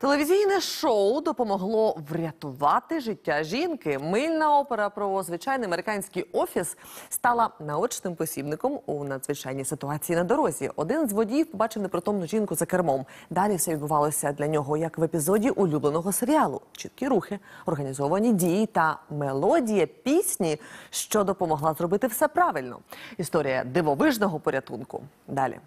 Телевізійне шоу допомогло врятувати життя жінки. Мильна опера про звичайний американський офіс стала наочним посібником у надзвичайній ситуації на дорозі. Один з водіїв побачив непритомну жінку за кермом. Далі все відбувалося для нього як в епізоді улюбленого серіалу: чіткі рухи, організовані дії та мелодія пісні, що допомогла зробити все правильно. Історія дивовижного порятунку. Далі.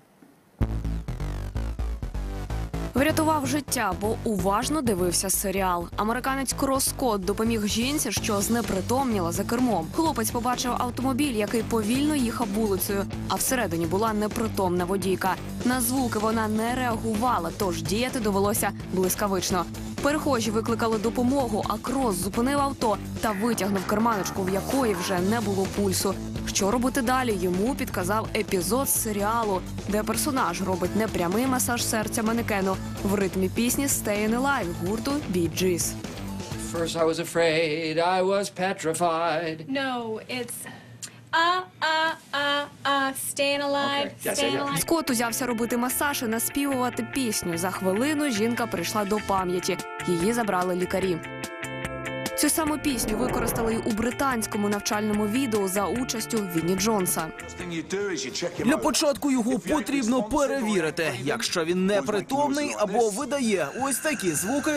Врятував життя, бо уважно дивився серіал. Американець Крос Скотт допоміг жінці, що знепритомніла за кермом. Хлопець побачив автомобіль, який повільно їхав вулицею, а всередині була непритомна водійка. На звуки вона не реагувала, тож діяти довелося блискавично. Перехожі викликали допомогу, а Крос зупинив авто та витягнув карманочку, в якої вже не було пульсу. Що робити далі? Йому підказав епізод з серіалу, де персонаж робить непрямий масаж серця манекену в ритмі пісні «Stayin' Alive» гурту Bee Gees. First, I was afraid, I was petrified. No, it's uh uh staying alive, Okay. Yes, yeah, yeah. alive. Скот узявся робити масаж і наспівувати пісню. За хвилину жінка прийшла до пам'яті. Її забрали лікарі. Цю саму пісню використали й у британському навчальному відео за участю Вінні Джонса. Для початку його потрібно перевірити. Якщо він непритомний або видає ось такі звуки,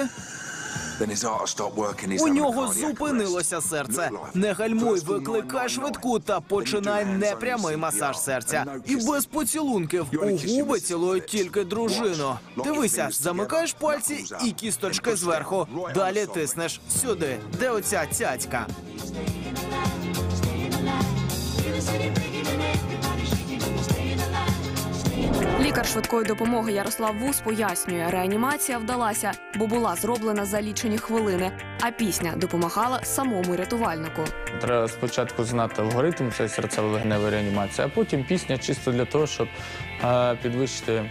у нього зупинилося серце. Не гальмуй, викликай швидку та починай непрямий масаж серця. І без поцілунків у губи цілують тільки дружину. Дивися, замикаєш пальці і кісточки зверху. Далі тиснеш сюди, де оця цяцька. Лікар швидкої допомоги Ярослав Вус пояснює, реанімація вдалася, бо була зроблена за лічені хвилини, а пісня допомагала самому рятувальнику. Треба спочатку знати алгоритм цієї серцево-легеневої реанімації, а потім пісня чисто для того, щоб е, підвищити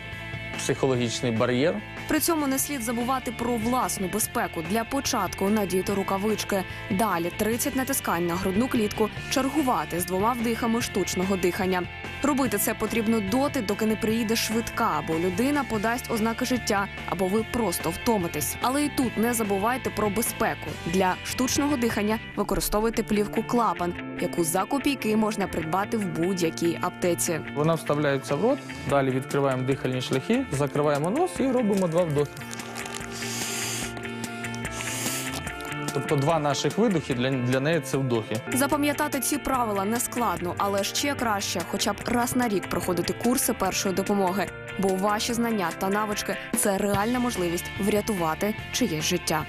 психологічний бар'єр. При цьому не слід забувати про власну безпеку. Для початку надіти рукавички. Далі 30 натискань на грудну клітку, чергувати з двома вдихами штучного дихання. Робити це потрібно доти, доки не приїде швидка, або людина подасть ознаки життя, або ви просто втомитесь. Але і тут не забувайте про безпеку. Для штучного дихання використовуйте плівку клапан, яку за копійки можна придбати в будь-якій аптеці. Вона вставляється в рот, далі відкриваємо дихальні шляхи, закриваємо нос і робимо два вдохи. Тобто два наших видохи для, для неї це вдохи. Запам'ятати ці правила не складно, але ще краще, хоча б раз на рік проходити курси першої допомоги, бо ваші знання та навички це реальна можливість врятувати чиєсь життя.